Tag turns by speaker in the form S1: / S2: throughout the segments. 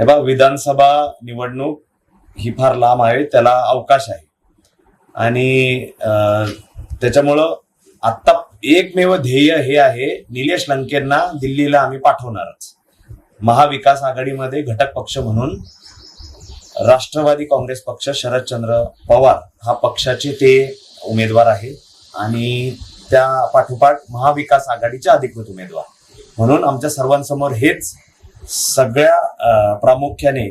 S1: हे बघा विधानसभा निवडणूक ही फार लांब आहे त्याला अवकाश आहे. आणि त्याच्यामुळं आत्ता एकमेव ध्येय हे आहे निलेश लंकेंना दिल्लीला आम्ही पाठवणारच. महाविकास आघाडीमध्ये घटक पक्ष म्हणून राष्ट्रवादी काँग्रेस पक्ष शरदचंद्र पवार हा पक्षाचे ते उमेदवार आहे आणि त्या पाठोपाठ महाविकास आघाडीचे अधिकृत उमेदवार. म्हणून आमच्या सर्वांसमोर हेच सगळ्या प्रामुख्याने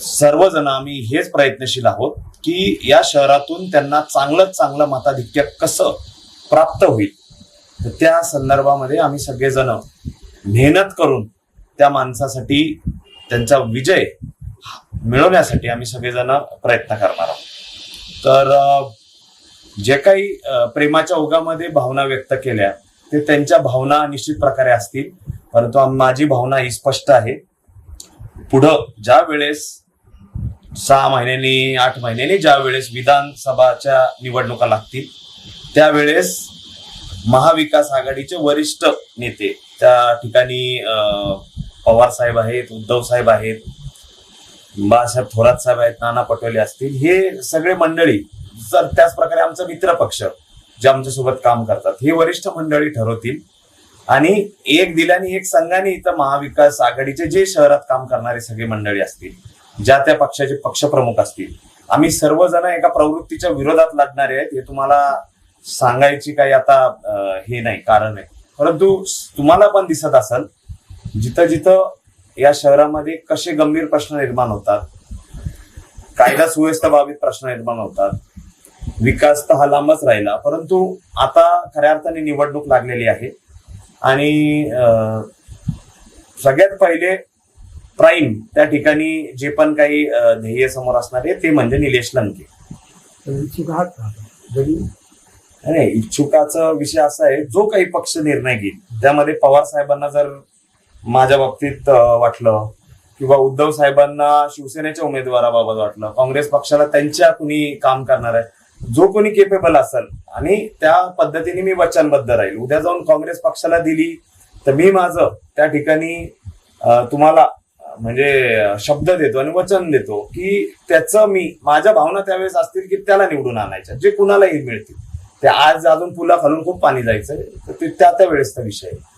S1: सर्वजण आम्ही हेच प्रयत्नशील आहोत की या शहरातून त्यांना चांगलं चांगलं मताधिक्य कसं प्राप्त होईल. तर त्या संदर्भामध्ये आम्ही सगळेजण मेहनत करून त्या माणसासाठी त्यांचा विजय मिळवण्यासाठी आम्ही सगळेजण प्रयत्न करणार आहोत. तर जे काही प्रेमाच्या ओघामध्ये भावना व्यक्त केल्या ते त्यांच्या भावना निश्चित प्रकारे असतील. परंतु माझी भावना ही स्पष्ट आहे. पुढं ज्या वेळेस सहा महिन्यांनी आठ महिन्यांनी ज्या वेळेस विधानसभाच्या निवडणुका लागतील त्यावेळेस महाविकास आघाडीचे वरिष्ठ नेते त्या ठिकाणी पवार साहेब आहेत उद्धव साहेब आहेत बाळासाहेब थोरात साहेब आहेत नाना पटोले असतील हे सगळे मंडळी जर त्याच प्रकारे आमचा मित्र पक्ष जे आमच्यासोबत काम करतात हे वरिष्ठ मंडळी ठरवतील. आणि एक दिल्याने एक संघाने इथं महाविकास आघाडीचे जे शहरात काम करणारे सगळे मंडळी असतील ज्या त्या पक्षाचे पक्षप्रमुख असतील आम्ही सर्वजण एका प्रवृत्तीच्या विरोधात लढणारे आहेत हे तुम्हाला सांगायची काही आता हे नाही कारण आहे परंतु तुम्हाला पण दिसत असेल जिथं जिथं या शहरामध्ये कसे गंभीर प्रश्न निर्माण होतात कायदा सुव्यवस्था बाबतीत प्रश्न निर्माण होतात विकास तर हा लांबच राहिला परंतु आता खऱ्या अर्थाने निवडणूक लागलेली आहे. आणि सगळ्यात पहिले प्राईम त्या ठिकाणी जे पण काही ध्येय समोर असणार आहे ते म्हणजे निलेश लंके.
S2: इच्छुक
S1: नाही इच्छुकाचा विषय असा आहे जो काही पक्ष निर्णय घेईल त्यामध्ये पवार साहेबांना जर माझ्या बाबतीत वाटलं किंवा उद्धव साहेबांना शिवसेनेच्या उमेदवाराबाबत वाटलं काँग्रेस पक्षाला त्यांच्या कुणी काम करणार आहे जो कोणी केपेबल असेल. आणि त्या पद्धतीने मी वचनबद्ध राहील. उद्या जाऊन काँग्रेस पक्षाला दिली तर मी माझं त्या ठिकाणी तुम्हाला म्हणजे शब्द देतो आणि वचन देतो की त्याचं मी माझ्या भावना त्यावेळेस असतील की त्याला निवडून आणायच्या. जे कुणालाही मिळतील. ते आज अजून पुला खालून खूप पाणी जायचंय. तर ते त्या त्या वेळेसचा विषय आहे.